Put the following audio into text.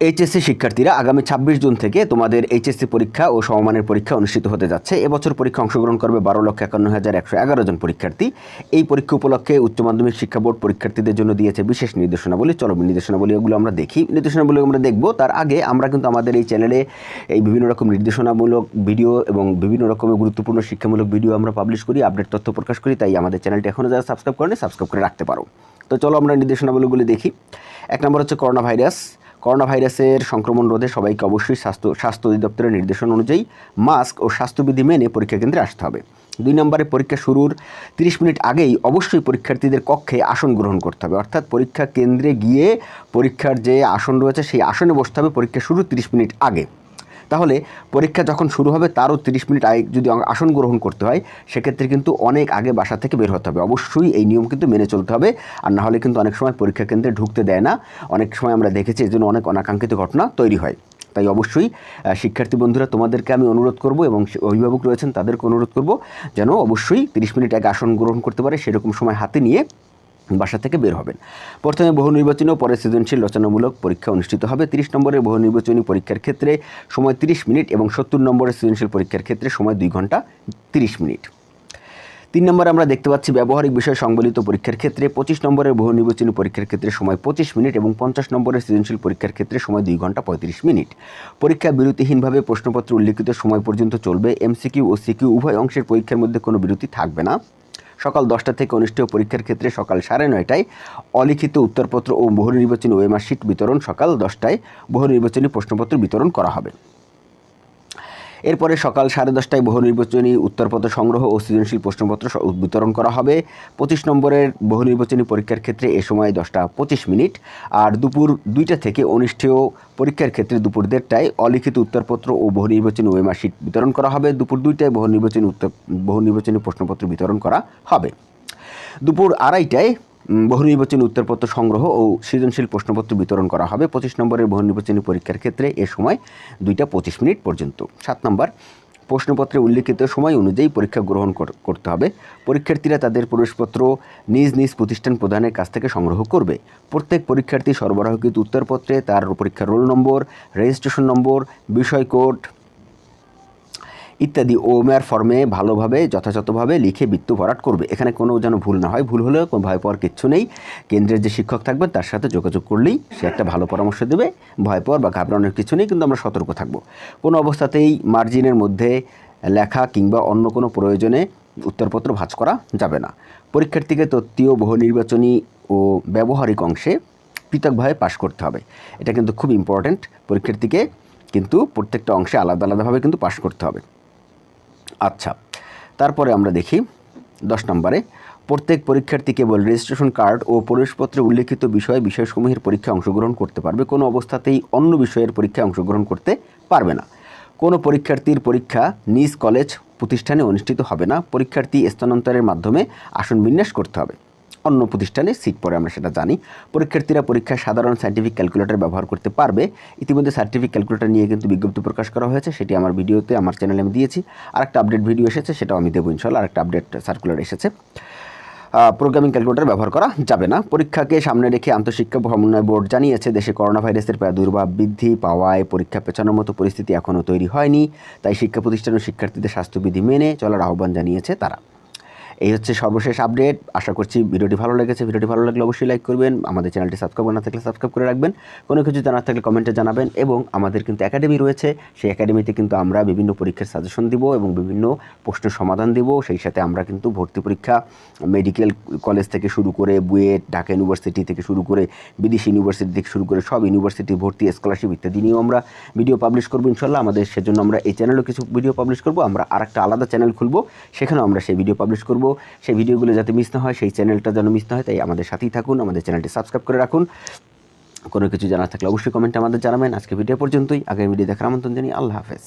HSC শিক্ষার্থীরা আগামী ছাব্বিশ জুন থেকে তোমাদের এইচএসসি পরীক্ষা ও সমমানের পরীক্ষা অনুষ্ঠিত হতে যাচ্ছে। এবছর পরীক্ষা অংশগ্রহণ করবে বারো লক্ষ একান্ন হাজার একশো এগারো জন পরীক্ষার্থী। এই পরীক্ষা উপলক্ষে উচ্চ মাধ্যমিক শিক্ষা বোর্ড পরীক্ষার্থীদের জন্য দিয়েছে বিশেষ নির্দেশনাবলী। চলো, নির্দেশনাবলী ওগুলো আমরা দেখি। নির্দেশনাবলী আমরা দেখব। তার আগে আমরা কিন্তু আমাদের এই চ্যানেলে এই বিভিন্ন রকম নির্দেশনামূলক ভিডিও এবং বিভিন্ন রকমের গুরুত্বপূর্ণ শিক্ষামূলক ভিডিও আমরা পাবলিশ করি আপডেট তথ্য প্রকাশ করি, তাই আমাদের চ্যানেলটি এখনও যারা সাবস্ক্রাইব করেনি সাবস্ক্রাইব করে রাখতে পারো। তো চলো আমরা নির্দেশনাবলীগুলি দেখি। এক নম্বর হচ্ছে করোনা ভাইরাস। করোনা ভাইরাসের সংক্রমণ রোধে সবাইকে অবশ্যই স্বাস্থ্য স্বাস্থ্য অধিদপ্তরের নির্দেশনা অনুযায়ী মাস্ক ও স্বাস্থ্যবিধি মেনে পরীক্ষা কেন্দ্রে আসতে হবে। দুই নম্বরে পরীক্ষা শুরুর তিরিশ মিনিট আগেই অবশ্যই পরীক্ষার্থীদের কক্ষে আসন গ্রহণ করতে হবে। অর্থাৎ পরীক্ষা কেন্দ্রে গিয়ে পরীক্ষার যে আসন রয়েছে, সেই আসনে বসতে হবে পরীক্ষা শুরুর তিরিশ মিনিট আগে। তাহলে পরীক্ষা যখন শুরু হবে, তারও তিরিশ মিনিট আগে যদি আসন গ্রহণ করতে হয়, সেক্ষেত্রে কিন্তু অনেক আগে বাসা থেকে বের হতে হবে। অবশ্যই এই নিয়ম কিন্তু মেনে চলতে হবে। আর না হলে কিন্তু অনেক সময় পরীক্ষা কেন্দ্রে ঢুকতে দেয় না। অনেক সময় আমরা দেখেছি এর জন্য অনেক অনাকাঙ্ক্ষিত ঘটনা তৈরি হয়। তাই অবশ্যই শিক্ষার্থী বন্ধুরা, তোমাদেরকে আমি অনুরোধ করব এবং অভিভাবক রয়েছেন, তাদেরকে অনুরোধ করব যেন অবশ্যই তিরিশ মিনিট আগে আসন গ্রহণ করতে পারে, সেরকম সময় হাতে নিয়ে বাসা থেকে বের হবেন। প্রথমে বহু নির্বাচনী ও পরে সৃজনশীল রচনামূলক পরীক্ষা অনুষ্ঠিত হবে। তিরিশ নম্বরের বহু নির্বাচনী পরীক্ষার ক্ষেত্রে সময় তিরিশ মিনিট এবং সত্তর নম্বরের সৃজনশীল পরীক্ষার ক্ষেত্রে সময় দুই ঘণ্টা তিরিশ মিনিট। তিন নম্বরে আমরা দেখতে পাচ্ছি ব্যবহারিক বিষয় সংবলিত পরীক্ষার ক্ষেত্রে পঁচিশ নম্বরের বহু নির্বাচনী পরীক্ষার ক্ষেত্রে সময় পঁচিশ মিনিট এবং পঞ্চাশ নম্বরের সৃজনশীল পরীক্ষার ক্ষেত্রে সময় দুই ঘণ্টা পঁয়ত্রিশ মিনিট। পরীক্ষা বিরতিহীনভাবে প্রশ্নপত্র উল্লিখিত সময় পর্যন্ত চলবে। এমসিকিউ ও সিকিউ উভয় অংশের পরীক্ষার মধ্যে কোনো বিরতি থাকবে না। সকাল দশটা থেকে অনুষ্ঠেয় পরীক্ষার ক্ষেত্রে সকাল সাড়ে নয়টায় অলিখিত উত্তরপত্র ও বহু নির্বাচনী ওয়েমার বিতরণ সকাল দশটায়। বহু নির্বাচনী প্রশ্নপত্র বিতরণ করা হবে। এরপরে সকাল সাড়ে দশটায় বহু নির্বাচনী উত্তরপত্র সংগ্রহ ও সৃজনশীল প্রশ্নপত্র বিতরণ করা হবে। পঁচিশ নম্বরের বহুনির্বাচনী পরীক্ষার ক্ষেত্রে এ সময় দশটা পঁচিশ মিনিট আর দুপুর দুইটা থেকে অনুষ্ঠেয় পরীক্ষার ক্ষেত্রে দুপুর দেড়টায় অলিখিত উত্তরপত্র ও বহু নির্বাচনী শিট বিতরণ করা হবে। দুপুর দুইটায় বহু নির্বাচনী উত্তর বহু নির্বাচনী প্রশ্নপত্র বিতরণ করা হবে। দুপুর আড়াইটায় উম, বহু নির্বাচনী উত্তরপত্র সংগ্রহ ও সৃজনশীল প্রশ্নপত্র বিতরণ করা হবে। পঁচিশ নম্বরের বহু নির্বাচনী পরীক্ষার ক্ষেত্রে এ সময় দুইটা পঁচিশ মিনিট পর্যন্ত। সাত নম্বর প্রশ্নপত্রে উল্লিখিত সময় অনুযায়ী পরীক্ষা গ্রহণ করতে হবে। পরীক্ষার্থীরা তাদের প্রবেশপত্র নিজ নিজ প্রতিষ্ঠান প্রদানের কাছ থেকে সংগ্রহ করবে। প্রত্যেক পরীক্ষার্থী সরবরাহকৃত উত্তরপত্রে তার পরীক্ষার রোল নম্বর রেজিস্ট্রেশন নম্বর বিষয় কোড ইত্যাদি। ওমেয়ার ফর্মে ভালোভাবে, যথাযথভাবে লিখে বৃত্ত ভরাট করবে। এখানে কোনো যেন ভুল না হয়। ভুল হলেও কোনো ভয় পাওয়ার কিচ্ছু নেই। কেন্দ্রের যে শিক্ষক থাকবেন তার সাথে যোগাযোগ করলেই সে একটা ভালো পরামর্শ দেবে। ভয় পাওয়ার বা ঘাবড়ানোর কিছু নেই, কিন্তু আমরা সতর্ক থাকব। কোনো অবস্থাতেই মার্জিনের মধ্যে লেখা কিংবা অন্য কোনো প্রয়োজনে উত্তরপত্র ভাঁজ করা যাবে না। পরীক্ষার্থীকে তত্ত্বীয় বহু নির্বাচনী ও ব্যবহারিক অংশে পৃথকভাবে পাশ করতে হবে। এটা কিন্তু খুব ইম্পর্ট্যান্ট পরীক্ষার্থীকে কিন্তু প্রত্যেকটা অংশে আলাদা, আলাদাভাবে কিন্তু পাশ করতে হবে। আচ্ছা তারপরে আমরা দেখি দশ নম্বরে, প্রত্যেক পরীক্ষার্থী কেবল রেজিস্ট্রেশন কার্ড ও প্রবেশপত্রে উল্লেখিত বিষয়ে বিষয়সমূহের পরীক্ষায় অংশগ্রহণ করতে পারবে। কোনো অবস্থাতেই অন্য বিষয়ের পরীক্ষায় অংশগ্রহণ করতে পারবে না। কোনো পরীক্ষার্থীর পরীক্ষা নিজ কলেজ প্রতিষ্ঠানে অনুষ্ঠিত হবে না। পরীক্ষার্থী স্থানান্তরের মাধ্যমে আসন বিন্যাস করতে হবে। অন্য প্রতিষ্ঠানে সিট পরে আমরা সেটা জানি। পরীক্ষার্থীরা পরীক্ষায় সাধারণ সাইন্টিফিক ক্যালকুলেটর ব্যবহার করতে পারবে। ইতিমধ্যে সাইন্টিফিক ক্যালকুলেটর নিয়ে কিন্তু বিজ্ঞপ্তি প্রকাশ করা হয়েছে, সেটি আমার ভিডিওতে আমার চ্যানেলে আমি দিয়েছি। আরেকটা আপডেট ভিডিও এসেছে, সেটাও আমি দেবো ইনশাল্লাহ আর একটা আপডেট সার্কুলার এসেছে প্রোগ্রামিং ক্যালকুলেটর ব্যবহার করা যাবে না। পরীক্ষাকে সামনে রেখে আন্তঃশিক্ষা সমন্বয় বোর্ড জানিয়েছে, দেশে করোনা ভাইরাসের প্রাদুর্ভাব বৃদ্ধি পাওয়ায় পরীক্ষা পেছানোর মতো পরিস্থিতি এখনও তৈরি হয়নি। তাই শিক্ষা প্রতিষ্ঠান ও শিক্ষার্থীদের স্বাস্থ্যবিধি মেনে চলার আহ্বান জানিয়েছে তারা। এই হচ্ছে সর্বশেষ আপডেট। আশা করছি ভিডিওটি ভালো লেগেছে। ভিডিওটি ভালো লাগলে অবশ্যই লাইক করবেন। আমাদের চ্যানেলটি সাবস্ক্রাইব না থাকলে সাবস্ক্রাইব করে রাখবেন। কোনো কিছু জানার থাকলে কমেন্টে জানাবেন এবং আমাদের কিন্তু একাডেমি রয়েছে। সেই একাডেমিতে কিন্তু আমরা বিভিন্ন পরীক্ষার সাজেশন দিব এবং বিভিন্ন প্রশ্নের সমাধান দিব। সেই সাথে আমরা কিন্তু ভর্তি পরীক্ষা মেডিকেল কলেজ থেকে শুরু করে বুয়েট, ঢাকা ইউনিভার্সিটি থেকে শুরু করে বিদেশি ইউনিভার্সিটি থেকে শুরু করে সব ইউনিভার্সিটি ভর্তি স্কলারশিপ ইত্যাদি নিয়েও আমরা ভিডিও পাবলিশ করব ইনশাল্লাহ। আমাদের সেজন্য আমরা এই চ্যানেলেও কিছু ভিডিও পাবলিশ করব। আমরা আরেকটা আলাদা চ্যানেল খুলবো। সেখানেও আমরা সেই ভিডিও পাবলিশ করব। সেই ভিডিওগুলো যাতে মিস না হয়, সেই চ্যানেলটা যেন মিস না হয়, তাই আমাদের সাথেই থাকুন, আমাদের চ্যানেলটি সাবস্ক্রাইব করে রাখুন। কোনো কিছু জানার থাকলে অবশ্যই কমেন্টে আমাদের জানাবেন। আজকে ভিডিও পর্যন্তই। আগামী ভিডিও দেখার আমন্ত্রণ জানিয়ে আল্লাহ হাফেজ।